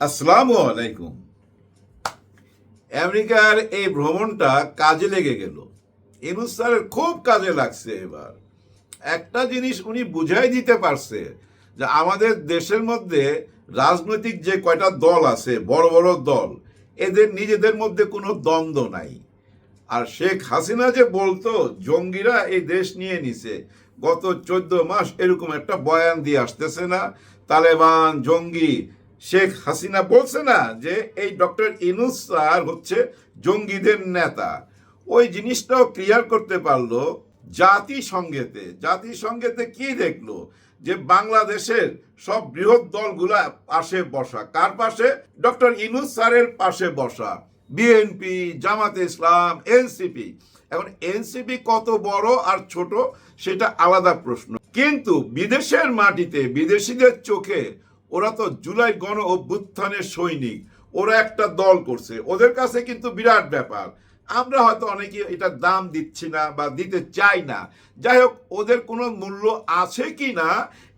আসসালামু আলাইকুম। আমেরিকার এই ভ্রমণটা কাজে লেগে গেল। ইনুস স্যারের খুব কাজে লাগছে এবার। একটা জিনিস উনি বুঝাই দিতে পারছে যে আমাদের দেশের মধ্যে রাজনৈতিক যে কয়টা দল আছে, বড় বড় দল, এদের নিজেদের মধ্যে কোনো দ্বন্দ্ব নাই। আর শেখ হাসিনা যে বলতো, জঙ্গিরা এই দেশ নিয়ে নিছে। গত চোদ্দ মাস এরকম একটা বয়ান দিয়ে আসতেছে না। তালেবান, জঙ্গি শেখ হাসিনা বলছে না যে এই ডক্টর ইনুস স্যার হচ্ছে জঙ্গিদের নেতা। ওই জিনিসটাও ক্লিয়ার করতে পারল জাতিসংঘেতে। জাতিসংঘেতে কি দেখল? যে বাংলাদেশের সব বৃহৎ দলগুলা পাশে বসা। কার পাশে? ডক্টর ইনুস স্যারের পাশে বসা। বিএনপি, জামাতে ইসলাম, এনসিপি। এখন এনসিপি কত বড় আর ছোট সেটা আলাদা প্রশ্ন। কিন্তু বিদেশের মাটিতে, বিদেশিদের চোখে ওরা তো জুলাই গণ অভ্যুত্থানের সৈনিক। ওরা একটা দল করছে। ওদের কাছে কিন্তু বিরাট ব্যাপার। আমরা হয়তো অনেকে এটা দাম দিচ্ছি না বা দিতে চাই না। যাই হোক, ওদের কোনো মূল্য আছে কি না,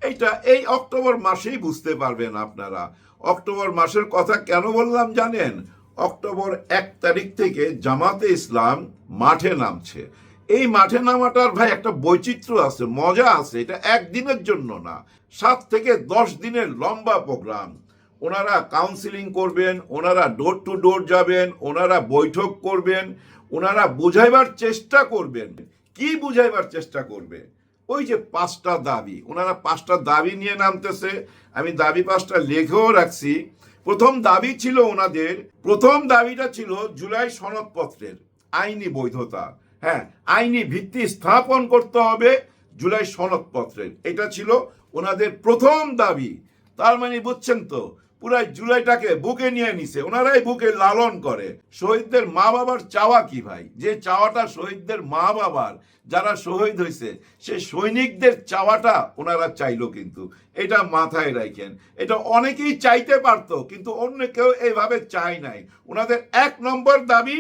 এটা এই অক্টোবর মাসেই বুঝতে পারবেন আপনারা। অক্টোবর মাসের কথা কেন বললাম জানেন? অক্টোবর এক তারিখ থেকে জামাতে ইসলাম মাঠে নামছে। এই মাঠে নামাটার ভাই একটা বৈচিত্র্য আছে, মজা আছে, এটা একদিনের জন্য না। সাত থেকে দশ দিনের লম্বা প্রোগ্রাম। ওনারা কাউন্সিলিং করবেন, ওনারা ডোর টু ডোর যাবেন, ওনারা বৈঠক করবেন, ওনারা বুঝাইবার চেষ্টা করবেন। কি বুঝাইবার চেষ্টা করবে? ওই যে পাঁচটা দাবি। ওনারা পাঁচটা দাবি নিয়ে নামতেছে। আমি দাবি পাঁচটা লেখেও রাখছি। প্রথম দাবি ছিল ওনাদের, প্রথম দাবিটা ছিল জুলাই সনদপত্রের আইনি বৈধতা। হ্যাঁ আইনি ভিত্তি স্থাপন করতে হবে জুলাই সনদপত্রের এটা ছিল ওনাদের প্রথম দাবি। তার মানে বুঝছেন তো, পুরাই জুলাইটাকে বুকে নিয়ে নিছে। ওনারাই বুকে লালন করে। শহীদদের মা বাবার চাওয়া কি ভাই? যে চাওয়াটা শহীদদের মা বাবার যারা শহীদ হয়েছে সে সৈনিকদের চাওয়াটা ওনারা চাইলো কিন্তু। এটা মাথায় রাখেন এটা অনেকেই চাইতে পারতো, কিন্তু অন্য কেউ এইভাবে চায় নাই। ওনাদের এক নম্বর দাবি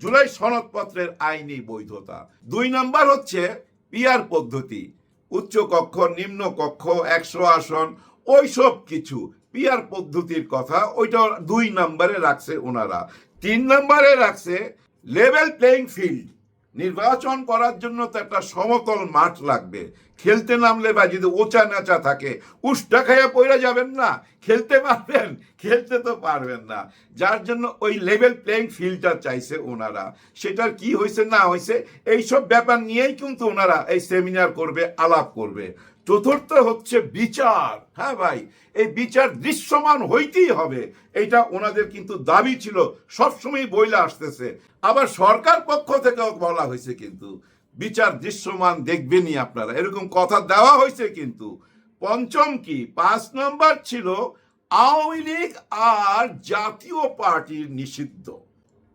জুলাই সনদপত্রের আইনি বৈধতা। দুই নাম্বার হচ্ছে পিয়ার পদ্ধতি। উচ্চ কক্ষ, নিম্ন কক্ষ, একশো আসন, ওইসব কিছু। পিয়ার পদ্ধতির কথা ওইটা দুই নম্বরে রাখছে ওনারা। তিন নম্বরে রাখছে লেভেল প্লেইং ফিল্ড নির্বাচন করার জন্য তো একটা সমতল মাঠ লাগবে। খেলতে নামলে বা যদি ওচা নাচা থাকে উষ্টা খাইয়া পড়ে যাবেন না। খেলতে পারবেন, খেলতে তো পারবেন না। যার জন্য ওই লেভেল প্লেইং ফিল্ডটা চাইছে ওনারা। সেটার কি হয়েছে না হয়েছে এইসব ব্যাপার নিয়েই কিন্তু ওনারা এই সেমিনার করবে, আলাপ করবে। চতুর্থ হচ্ছে বিচার। হ্যাঁ ভাই, এই বিচার দৃশ্যমান হইতেই হবে। এটা ওনাদের কিন্তু দাবি ছিল। সবসময় বইলে আসতেছে। আবার সরকার পক্ষ থেকেও বলা হয়েছে কিন্তু, বিচার দৃশ্যমান দেখবেনই আপনারা। এরকম কথা দেওয়া হয়েছে কিন্তু, পঞ্চম কি? পাঁচ নম্বর ছিল, আওয়ামী লীগ আর জাতীয় পার্টির নিষিদ্ধ।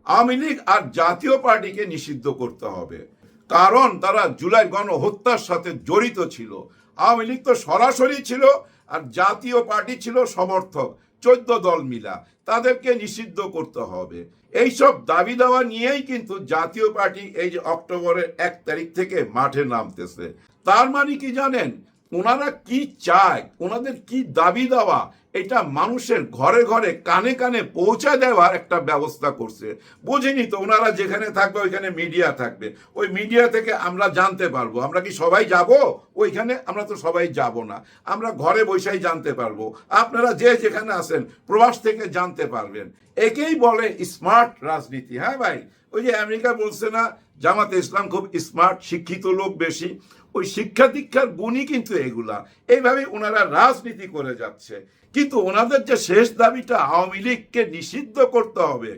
আওয়ামী লীগ আর জাতীয় পার্টিকে নিষিদ্ধ করতে হবে। কারণ তারা জুলাই গণহত্যার সাথে জড়িত ছিল। আওয়ামী লীগ তো সরাসরি ছিল আর জাতীয় পার্টি ছিল সমর্থক, চোদ্দ দল মিলা। তাদেরকে নিষিদ্ধ করতে হবে। এইসব দাবি দাওয়া নিয়েই কিন্তু জাতীয় পার্টি এই যে অক্টোবরের এক তারিখ থেকে মাঠে নামতেছে। তার মানে কি জানেন? ওনারা কি চায়? ওনাদের কি দাবি দেওয়া? এটা মানুষের ঘরে ঘরে, কানে কানে পৌঁছা দেওয়ার একটা ব্যবস্থা করছে। বুঝিনি তো, ওনারা যেখানে থাকবে ওইখানে মিডিয়া থাকবে। ওই মিডিয়া থেকে আমরা জানতে পারব। আমরা কি সবাই যাব? ওইখানে আমরা তো সবাই যাব না। আমরা ঘরে বসেই জানতে পারব। আপনারা যে যেখানে আছেন, প্রবাস থেকে জানতে পারবেন। একেই বলে স্মার্ট রাজনীতি হ্যাঁ ভাই? ওই যে আমেরিকা বলছে না, জামাতে ইসলাম খুব স্মার্ট শিক্ষিত লোক বেশি। ওই শিক্ষা দীক্ষার গুণই কিন্তু এগুলা। এইভাবে ওনারা রাজনীতি করে যাচ্ছে। কিন্তু ওনাদের যে শেষ দাবিটা আওয়ামী লীগকে নিষিদ্ধ করতে হবে,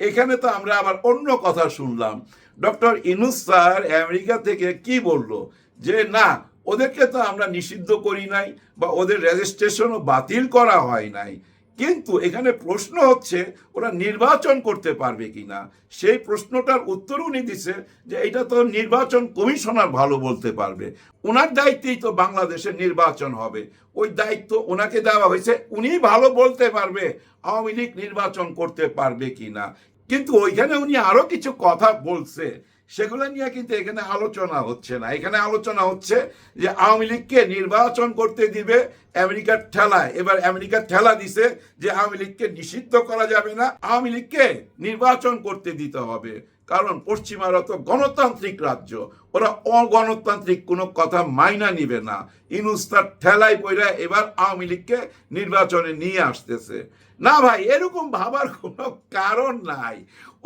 এখানে তো আমরা আবার অন্য কথা শুনলাম। ডক্টর ইনুস স্যার আমেরিকা থেকে কি বলল? যে না, ওদেরকে তো আমরা নিষিদ্ধ করি নাই বা ওদের রেজিস্ট্রেশনও বাতিল করা হয় নাই। কিন্তু এখানে প্রশ্ন হচ্ছে, ওরা নির্বাচন করতে পারবে কিনা? সেই প্রশ্নটার উত্তর উনি দিছে যে এটা তো নির্বাচন কমিশনার ভালো বলতে পারবে। ওনার দায়িত্বেই তো বাংলাদেশের নির্বাচন হবে। ওই দায়িত্ব ওনাকে দেওয়া হয়েছে উনি ভালো বলতে পারবে আওয়ামী লীগ নির্বাচন করতে পারবে কিনা? কিন্তু ওইখানে উনি আরও কিছু কথা বলছে। সেগুলো নিয়ে কিন্তু এখানে আলোচনা হচ্ছে না। এখানে আলোচনা হচ্ছে যে আওয়ামী লীগকে নির্বাচন করতে দিবে আমেরিকার ঠেলায়। এবার আমেরিকার ঠেলা দিছে যে আওয়ামী লীগকে নিষিদ্ধ করা যাবে না, আওয়ামী লীগকে নির্বাচন করতে দিতে হবে। কারণ পশ্চিমারা তো গণতান্ত্রিক রাজ্য, ওরা অগণতান্ত্রিক, কোনো কথা মাইনা নিবে না। ইনুস তার ঠেলায় পইরা এবার আওয়ামী লীগকে নির্বাচনে নিয়ে আসতেছে। না ভাই, এরকম ভাবার কোনো কারণ নাই।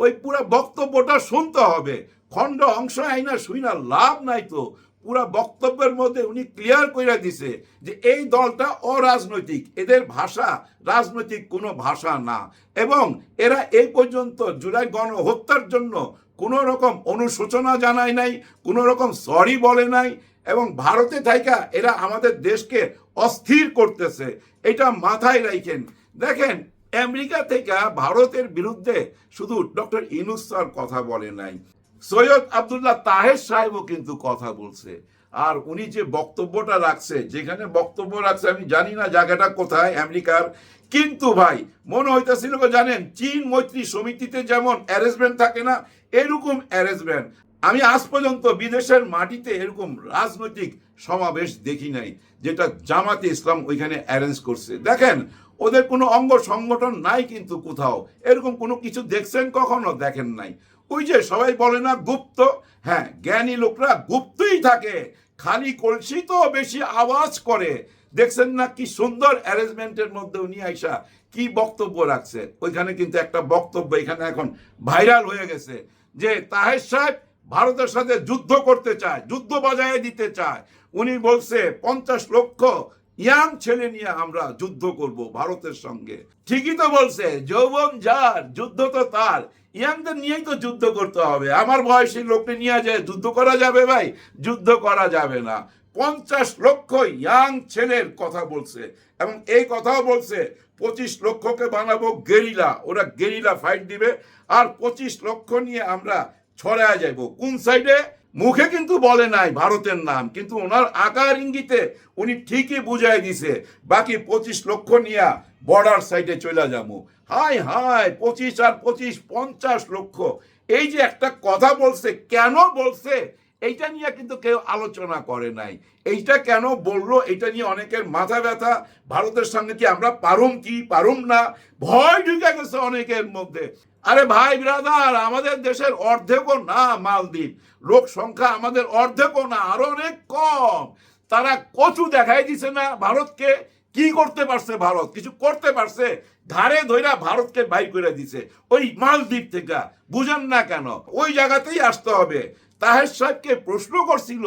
ওই পুরো বক্তব্যটা শুনতে হবে। খণ্ড অংশ আইনা শুই না লাভ নাই তো। পুরা বক্তব্যের মধ্যে উনি ক্লিয়ার করে দিছে যে এই দলটা অরাজনৈতিক, এদের ভাষা রাজনৈতিক কোনো ভাষা না। এবং এরা এই পর্যন্ত জুলাই গণহত্যার জন্য কোনো রকম অনুশোচনা জানায় নাই, কোনো রকম সরি বলে নাই, এবং ভারতে থাইকা এরা আমাদের দেশকে অস্থির করতেছে। এটা মাথায় রাখেন দেখেন, আমেরিকা থেকে ভারতের বিরুদ্ধে শুধু ডক্টর ইনুস স্যার কথা বলে নাই। সৈয়দ আবদুল্লাহ তাহের সাহেবও কিন্তু কথা বলছে। আর উনি যে বক্তব্যটা রাখছে, যেখানে বক্তব্য রাখছে, আমি জানি না জায়গাটা কোথায়, আমেরিকার। কিন্তু ভাই, মনে হইতেছিল জানেন, চীন মৈত্রী সমিতিতে যেমন অ্যারেঞ্জমেন্ট থাকে না, এরকম অ্যারেঞ্জমেন্ট আমি আজ পর্যন্ত বিদেশের মাটিতে এরকম রাজনৈতিক সমাবেশ দেখি নাই, যেটা জামাতে ইসলাম ওইখানে অ্যারেঞ্জ করছে। দেখেন, ওদের কোনো অঙ্গ সংগঠন নাই কিন্তু কোথাও। এরকম কোনো কিছু দেখছেন কখনো? দেখেন নাই। ওই যে সবাই বলে না গুপ্ত? হ্যাঁ জ্ঞানী লোকরা গুপ্তই থাকে। খালি কলসি তো বেশি আওয়াজ করে। দেখছেন না কি সুন্দর অ্যারেঞ্জমেন্টের মধ্যে উনি আইসা কি বক্তব্য রাখছে? ওইখানে কিন্তু একটা বক্তব্য এখানে এখন ভাইরাল হয়ে গেছে যে তাহের সাহেব ভারতের সাথে যুদ্ধ করতে চায়, যুদ্ধ বজায় দিতে চায়। উনি বলছে, পঞ্চাশ লক্ষ ইয়াং ছেলে নিয়ে আমরা যুদ্ধ করব ভারতের সঙ্গে। ঠিকই তো বলছে, যৌবন যার, যুদ্ধ তো তার। ইয়াংদের নিয়েই তো যুদ্ধ করতে হবে। আমার বয়সী লোককে নিয়ে যায় যুদ্ধ করা যাবে ভাই, যুদ্ধ করা যাবে না। পঞ্চাশ লক্ষ ইয়াং ছেলের কথা বলছে এবং এই কথাও বলছে, পঁচিশ লক্ষকে বানাবো গেরিলা, ওরা গেরিলা ফাইট দিবে আর পঁচিশ লক্ষ নিয়ে আমরা ছড়ায় যাইব। কোন সাইডে মুখে কিন্তু বলে নাই ভারতের নাম, কিন্তু ওনার আকার ইঙ্গিতে উনি ঠিকই বুঝাই দিছে, বাকি পঁচিশ লক্ষ নিয়ে বর্ডার সাইডে চলে যাব। হাই হাই পঁচিশ আর পঁচিশ, পঞ্চাশ লক্ষ। এই যে একটা কথা বলছে, কেন বলছে? এইটা নিয়ে কিন্তু কেউ আলোচনা করে নাই। এইটা কেন বলল? এটা নিয়ে অনেকের মাথা ব্যথা। ভারতের সঙ্গে কি আমরা পারুম কি? পারুম না। ভয় ঢুকে গেছে অনেকের মধ্যে। আরে ভাই ব্রাদার আমাদের দেশের অর্ধেকও না মালদ্বীপ। লোক সংখ্যা আমাদের অর্ধেকও না, আরও অনেক কম। তারা কচু দেখাই দিছে না ভারতকে। কি করতে পারছে ভারত? কিছু করতে পারছে? ধারে ধৈরা ভারতকে বাই করে দিছে। ওই মালদ্বীপ থেকে। বুঝেন না কেন? ওই জায়গাতেই আসতে হবে। তাহের সাহেবকে প্রশ্ন করছিল,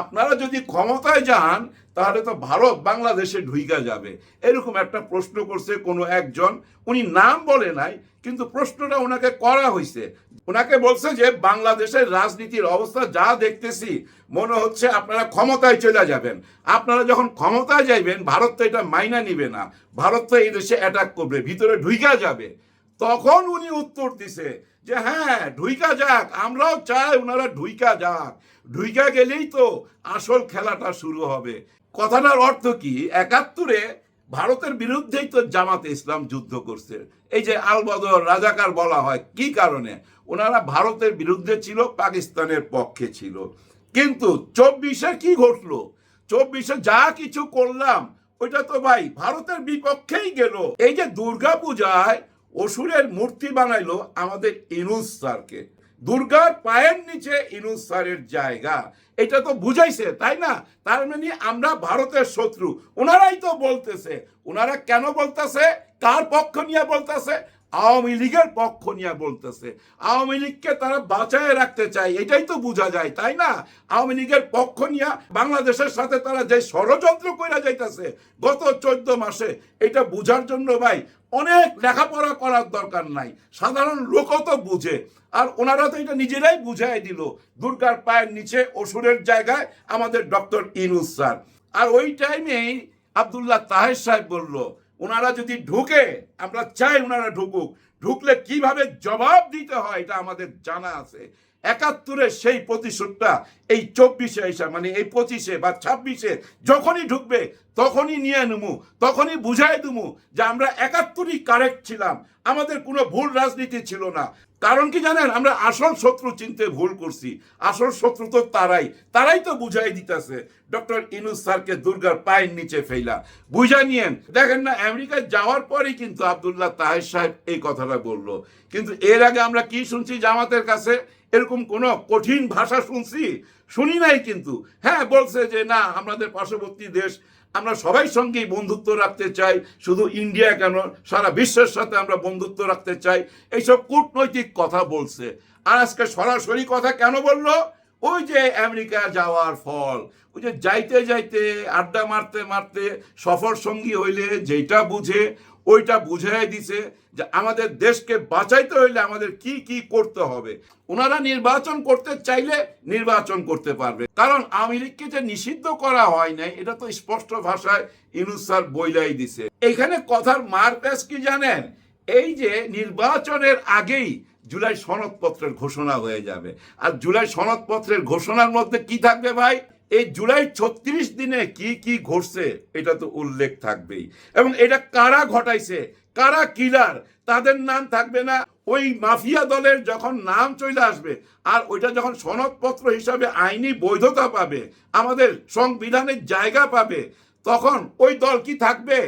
আপনারা যদি ক্ষমতায় যান তাহলে তো ভারত বাংলাদেশে ঢুইকা যাবে। এরকম একটা প্রশ্ন করছে কোনো একজন। উনি নাম বলে নাই, কিন্তু প্রশ্নটা ওনাকে করা হয়েছে ওনাকে বলছে যে, বাংলাদেশের রাজনীতির অবস্থা যা দেখতেছি, মনে হচ্ছে আপনারা ক্ষমতায় চলে যাবেন। আপনারা যখন ক্ষমতায় যাইবেন, ভারত তো এটা মাইনা নিবে না। ভারত তো এই দেশে অ্যাটাক করবে, ভিতরে ঢুইকা যাবে। তখন উনি উত্তর দিছে যে হ্যাঁ ঢুইকা যাক, আমরাও চাই ওনারা ঢুইকা যাক। ঢুইকা গেলেই তো আসল খেলাটা শুরু হবে। কথাটার অর্থ কি? একাত্তরে ভারতের বিরুদ্ধেই তো জামাতে ইসলাম যুদ্ধ করছে। এই যে আলবদর রাজাকার বলা হয়, কি কারণে? ওনারা ভারতের বিরুদ্ধে ছিল, পাকিস্তানের পক্ষে ছিল। কিন্তু চব্বিশে কি ঘটলো? চব্বিশে যা কিছু করলাম, ওইটা তো ভাই ভারতের বিপক্ষেই গেল। এই যে দুর্গা পূজায় অসুরের মূর্তি বানাইলো আমাদের ইনুস স্যারকে। দুর্গার পায়ের নিচে ইনুস স্যারের জায়গা। এটা তো বুঝাইছে, তাই না? তার মানে আমরা ভারতের শত্রু। ওনারাই তো বলতেছে। ওনারা কেন বলতেছে? কার পক্ষ নিয়ে বলতেছে? আওয়ামী লীগের পক্ষ নিয়ে বলতেছে। আওয়ামী লীগকে তারা বাঁচায় রাখতে চায়, এটাই তো বোঝা যায়, তাই না? আওয়ামী লীগের পক্ষ নিয়ে বাংলাদেশের সাথে তারা যে ষড়যন্ত্র করে যাইতেছে গত চোদ্দ মাসে, এটা বুঝার জন্য ভাই অনেক লেখাপড়া করার দরকার নাই। সাধারণ লোকও তো বুঝে। আর ওনারা তো এটা নিজেরাই বুঝাই দিল। দুর্গার পায়ের নিচে অসুরের জায়গায় আমাদের ডক্টর ইনুস স্যার। আর ওই টাইমেই আবদুল্লাহ তাহের সাহেব বলল, ওনারা যদি ঢুকে, আমরা চাই ওনারা ঢুকুক। ঢুকলে কীভাবে জবাব দিতে হয়, এটা আমাদের জানা আছে। একাত্তরের সেই প্রতিশোধটা এই চব্বিশে এসে মানে এই পঁচিশে বা ছাব্বিশে যখনই ঢুকবে, তখনই নিয়ে নেব তখনই বুঝাই দেবো যে আমরা একাত্তরই কারেক্ট ছিলাম। আমাদের কোনো ভুল রাজনীতি ছিল না। কারণ কি জানেন, আমরা আসল শত্রু চিনতে ভুল করছি। আসল শত্রু তো তারাই। তারাই তো বুঝাই দিতেছে। ডক্টর ইনুস স্যারকে দুর্গার পায়ের নিচে ফেলা বুঝা নিয়েন, দেখেন না, আমেরিকায় যাওয়ার পরেই কিন্তু আবদুল্লাহ তাহের সাহেব এই কথাটা বলল। কিন্তু এর আগে আমরা কি শুনছি জামাতের কাছে? এরকম কোনো কঠিন ভাষা শুনছি, শুনি নাই কিন্তু। হ্যাঁ বলছে যে, না, আমাদের পার্শ্ববর্তী দেশ, আমরা সবাই সঙ্গেই বন্ধুত্ব রাখতে চাই। শুধু ইন্ডিয়া কেন, সারা বিশ্বের সাথে আমরা বন্ধুত্ব রাখতে চাই। এইসব কূটনৈতিক কথা বলছে। আর আজকে সরাসরি কথা কেন বলল? ওই যে আমেরিকা যাওয়ার ফল। ওই যে যাইতে যাইতে, আড্ডা মারতে মারতে সফর সঙ্গী হইলে যেটা বুঝে ওইটা বুঝাই দিছে যে আমাদের দেশকে বাঁচাইতে হইলে আমাদের কি কি করতে হবে। ওনারা নির্বাচন করতে চাইলে নির্বাচন করতে পারবে। কারণ আওয়ামী লীগকে যে নিষিদ্ধ করা হয় নাই, এটা তো স্পষ্ট ভাষায় ইনুস স্যার বইলাই দিছে। এখানে কথার মারপ্যাস কি জানেন? এই যে নির্বাচনের আগেই জুলাই সনদপত্রের ঘোষণা হয়ে যাবে। আর জুলাই সনদপত্রের ঘোষণার মধ্যে কি থাকবে ভাই? এই জুলাই ছত্রিশ দিনে কি কি ঘটছে এটা তো উল্লেখ থাকবেই। এবং এটা কারা ঘটাইছে? কারা কিলার তাদের নাম থাকবে না। ওই মাফিয়া দলের যখন নাম চলে আসবে, আর ওইটা যখন সনদপত্র হিসাবে আইনি বৈধতা পাবে, আমাদের সংবিধানের জায়গা পাবে, তখন ওই দল কি থাকবে?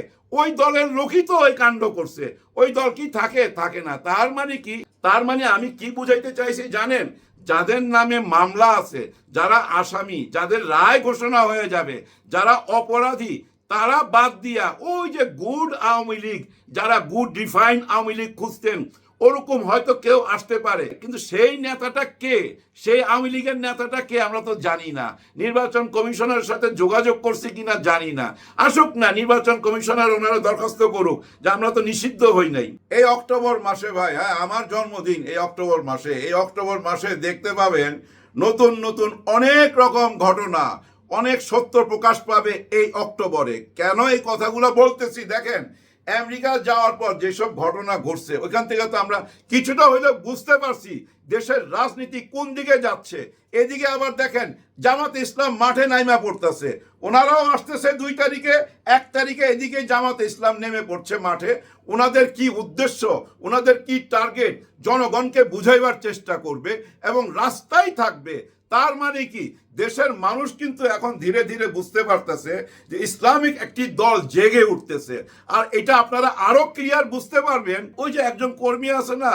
ওই দলের লোকই তো ওই কাণ্ড করছে। ওই দল কি থাকে? থাকে না। তার মানে কি? তার মানে আমি কি বুঝাইতে চাইছি জানেন? যাদের নামে মামলা আছে, যারা আসামি, যাদের রায় ঘোষণা হয়ে যাবে, যারা অপরাধী, তারা বাদ দিয়া ওই যে গুড আওয়ামী লীগ, যারা গুড ডিফাইন আওয়ামী লীগ খুঁজতেন ওরকম হয়তো কেউ আসতে পারে। কিন্তু সেই নেতাটা কে? সেই আওয়ামী লীগের নেতাটা কে? আমরা তো জানি না। নির্বাচন কমিশনের সাথে যোগাযোগ করছে কিনা জানি না। আসুক না, নির্বাচন কমিশনার ওনারা দরখাস্ত করুক, যে আমরা তো নিষিদ্ধ হই নাই। এই অক্টোবর মাসে ভাই হ্যাঁ আমার জন্মদিন এই অক্টোবর মাসে। এই অক্টোবর মাসে দেখতে পাবেন নতুন নতুন অনেক রকম ঘটনা, অনেক সত্য প্রকাশ পাবে এই অক্টোবরে। কেন এই কথাগুলো বলতেছি? দেখেন আমেরিকা যাওয়ার পর যেসব ঘটনা ঘটছে, ওইখান থেকে তো আমরা কিছুটা হইলেও বুঝতে পারছি দেশের রাজনীতি কোন দিকে যাচ্ছে। এদিকে আবার দেখেন, জামাত ইসলাম মাঠে নাইমা পড়তেছে। ওনারাও আসতেছে দুই তারিখে, এক তারিখে এদিকে জামাত ইসলাম নেমে পড়ছে মাঠে। ওনাদের কি উদ্দেশ্য, ওনাদের কি টার্গেট, জনগণকে বুঝাইবার চেষ্টা করবে এবং রাস্তায় থাকবে, তার মানে কি? দেশের মানুষ কিন্তু এখন ধীরে ধীরে বুঝতে পারতেছে যে ইসলামিক একটি দল জেগে উঠতেছে। আর এটা আপনারা আরও ক্লিয়ার বুঝতে পারবেন, ওই যে একজন কর্মী আছে না,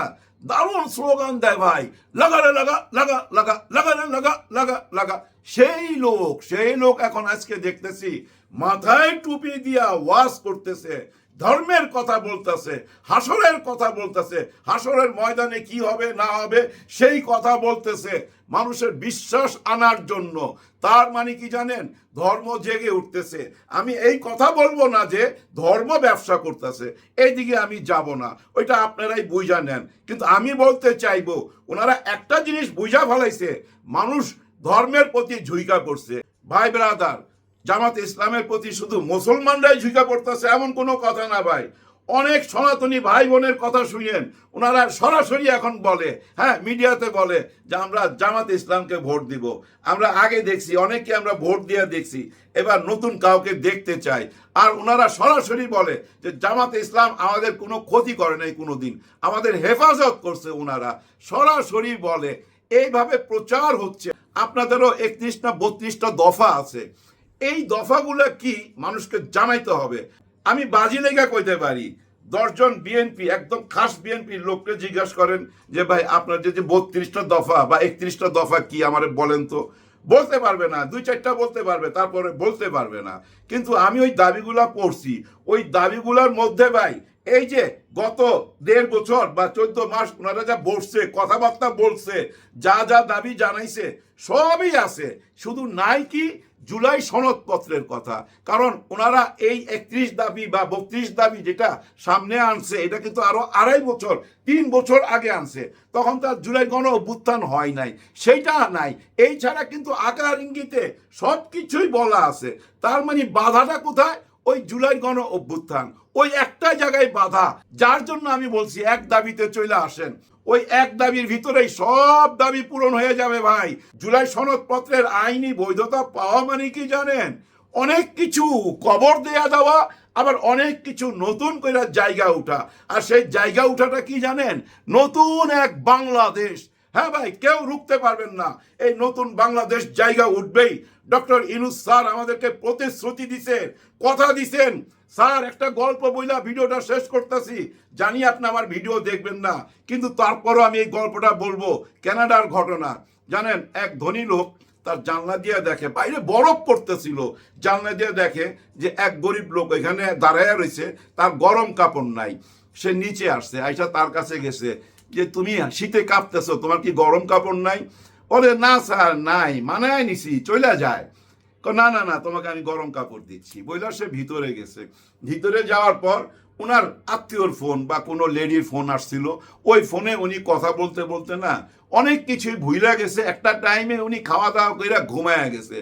দারুণ স্লোগান দেয় ভাই, লাগা লাগা লাগা লাগা লাগারে লাগা লাগা লাগা। সেই লোক সেই লোক এখন আজকে দেখতেছি, মাথায় টুপি দিয়া ওয়াজ করতেছে, ধর্মের কথা বলতেছে, হাসরের কথা বলতেছে, হাসরের ময়দানে কি হবে, না হবে, সেই কথা বলতেছে, মানুষের বিশ্বাস আনার জন্য। তার মানে কি জানেন? ধর্ম জেগে উঠতেছে। আমি এই কথা বলব না যে ধর্ম ব্যবসা করতেছে এইদিকে আমি যাব না। ওইটা আপনারাই বুঝা নেন। কিন্তু আমি বলতে চাইব, ওনারা একটা জিনিস বুঝা ফেলাইছে, মানুষ ধর্মের প্রতি ঝুঁকা করছে ভাই ব্রাদার, জামাত ইসলামের প্রতি শুধু মুসলমানরাই ঝুঁকা পড়তেছে এমন কোনো কথা না ভাই। অনেক সনাতনী ভাই বোনের কথা শুনেন, ওনারা সরাসরি এখন বলে হ্যাঁ মিডিয়াতে বলে যে আমরা জামাত ইসলামকে ভোট দিব। আমরা আগে দেখছি, অনেককে আমরা ভোট দিয়ে দেখছি, এবার নতুন কাউকে দেখতে চাই। আর ওনারা সরাসরি বলে যে জামাত ইসলাম আমাদের কোনো ক্ষতি করে নাই কোনো দিন আমাদের হেফাজত করছে ওনারা। সরাসরি বলে, এইভাবে প্রচার হচ্ছে। আপনাদেরও একত্রিশটা বত্রিশটা দফা আছে। এই দফাগুলো কি মানুষকে জানাইতে হবে। আমি বাজি লেগা কইতে পারি, দশজন বিএনপি একদম খাস বিএনপির লোককে জিজ্ঞাসা করেন যে, ভাই, আপনার যে বত্রিশটা দফা বা একত্রিশটা দফা কি আমার বলেন তো? বলতে পারবে না, দুই চারটা বলতে পারবে, তারপরে বলতে পারবে না। কিন্তু আমি ওই দাবিগুলা পড়ছি। ওই দাবিগুলোর মধ্যে, ভাই এই যে গত দেড় বছর বা চোদ্দ মাস ওনারা যা বসছে কথাবার্তা বলছে, যা যা দাবি জানাইছে, সবই আছে। শুধু নাই কি, জুলাই সনদপত্রের কথা। কারণ ওনারা এই একত্রিশ দাবি বা বত্রিশ দাবি যেটা সামনে আনছে, এটা কিন্তু আরও আড়াই বছর, তিন বছর আগে আনছে। তখন তার জুলাই গণ অভ্যুত্থান হয় নাই, সেইটা নাই। এই ছাড়া কিন্তু আকার ইঙ্গিতে সব কিছুই বলা আছে। তার মানে বাধাটা কোথায়? ওই জুলাই গণ অভ্যুত্থান, ওই একটা জায়গায় বাধা, যার জন্য আমি বলছি এক দাবিতে চলে আসেন। ওই এক দাবির ভিতরেই সব দাবি পূরণ হয়ে যাবে ভাই। জুলাই সনদপত্রের আইনি বৈধতা পাওয়া মানে কি জানেন? অনেক কিছু কবর দেয়া দেওয়া, আবার অনেক কিছু নতুন করে জায়গা উঠা আর সেই জায়গা উঠাটা কি জানেন? নতুন এক বাংলাদেশ। হ্যাঁ ভাই, কেউ রুখতে পারবেন না। এই নতুন বাংলাদেশ জায়গা উঠবেই। ডক্টর ইনুস স্যার আমাদেরকে প্রতিশ্রুতি দিছেন, কথা দিছেন। স্যার, একটা গল্প বইলা ভিডিওটা শেষ করতেছি। জানি আপনি আমার ভিডিও দেখবেন না, কিন্তু তারপরও আমি এই গল্পটা বলব কানাডার ঘটনা। জানেন, এক ধনী লোক তার জানলা দিয়ে দেখে, বাইরে বরফ পড়তেছিল। জানলা দিয়ে দেখে যে এক গরিব লোক এখানে দাঁড়ায় রয়েছে, তার গরম কাপড় নাই। সে নিচে আসছে, আইসা তার কাছে গেছে যে, তুমি শীতে কাঁপতেছো, তোমার কি গরম কাপড় নাই? বলে না স্যার নাই, মানায় নিছি চলে যায়। না না না, তোমাকে আমি গরম কাপড় দিচ্ছি। বইলা সে ভিতরে গেছে। ভিতরে যাওয়ার পর ওনার আত্মীয়র ফোন বা কোনো লেডির ফোন আসছিল। ওই ফোনে উনি কথা বলতে বলতে না, অনেক কিছুই ভুইলা গেছে। একটা টাইমে উনি খাওয়া দাওয়া করে ঘুমায় গেছে।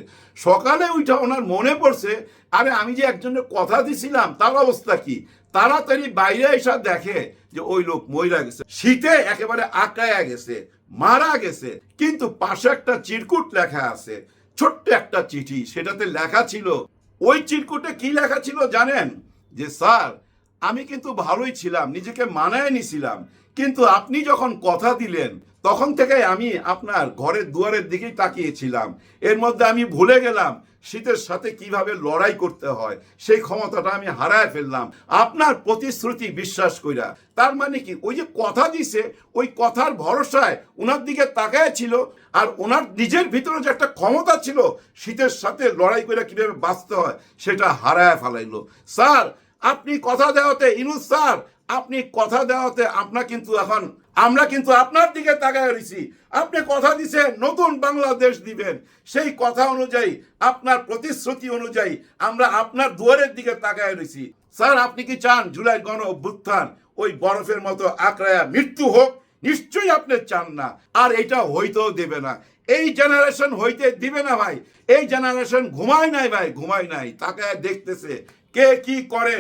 সকালে উঠা ওনার মনে পড়ছে, আরে, আমি যে একজনের কথা দিছিলাম, তার অবস্থা কি? তাড়াতাড়ি বাইরে এসে দেখে যে ওই লোক মহিলা গেছে। শীতে একেবারে আঁকায়া গেছে। মারা গেছে। কিন্তু পাশে একটা চিরকুট লেখা আছে, ছোট্ট একটা চিঠি, সেটাতে লেখা ছিল, ওই চিরকুটে কি লেখা ছিল জানেন? যে, স্যার, আমি কিন্তু ভালোই ছিলাম, নিজেকে মানায় নিছিলাম, কিন্তু আপনি যখন কথা দিলেন তখন থেকে আমি আপনার ঘরের দুয়ারের দিকেই তাকিয়েছিলাম। এর মধ্যে আমি ভুলে গেলাম শীতের সাথে কীভাবে লড়াই করতে হয়, সেই ক্ষমতাটা আমি হারায় ফেললাম। আপনার প্রতিশ্রুতি বিশ্বাস কইরা। তার মানে কি? ওই যে কথা দিছে, ওই কথার ভরসায় ওনার দিকে তাকায় ছিল আর ওনার নিজের ভিতরে যে একটা ক্ষমতা ছিল, শীতের সাথে লড়াই করে কীভাবে বাঁচতে হয়, সেটা হারায় ফেলাইলো। স্যার, আপনি কথা দেওয়াতে, ইনুস স্যার, আপনি কথা দেওয়াতে আপনার কিন্তু এখন আমরা কিন্তু আপনার দিকে তাকায় রয়েছি আপনি কথা দিছেন নতুন বাংলাদেশ দিবেন। সেই কথা অনুযায়ী, আপনার প্রতিশ্রুতি অনুযায়ী আমরা আপনার দুয়ারের দিকে তাকায় রয়েছি স্যার, আপনি কি চান জুলাই গণ অভ্যুত্থান ওই বরফের মতো আঁকড়ায়া মৃত্যু হোক? নিশ্চয়ই আপনি চান না। আর এটা হইতেও দেবে না। এই জেনারেশন হইতে দিবে না ভাই। এই জেনারেশন ঘুমায় নাই ভাই, ঘুমায় নাই। তাকায় দেখতেছে কে কি করে।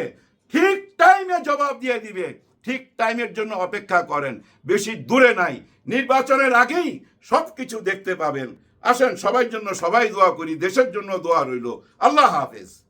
ঠিক টাইমে জবাব দিয়ে দিবে। ঠিক টাইমের জন্য অপেক্ষা করেন। বেশি দূরে নাই। নির্বাচনের আগেই সব কিছু দেখতে পাবেন। আসেন সবাই জন্য সবাই দোয়া করি, দেশের জন্য দোয়া রইল। আল্লাহ হাফেজ।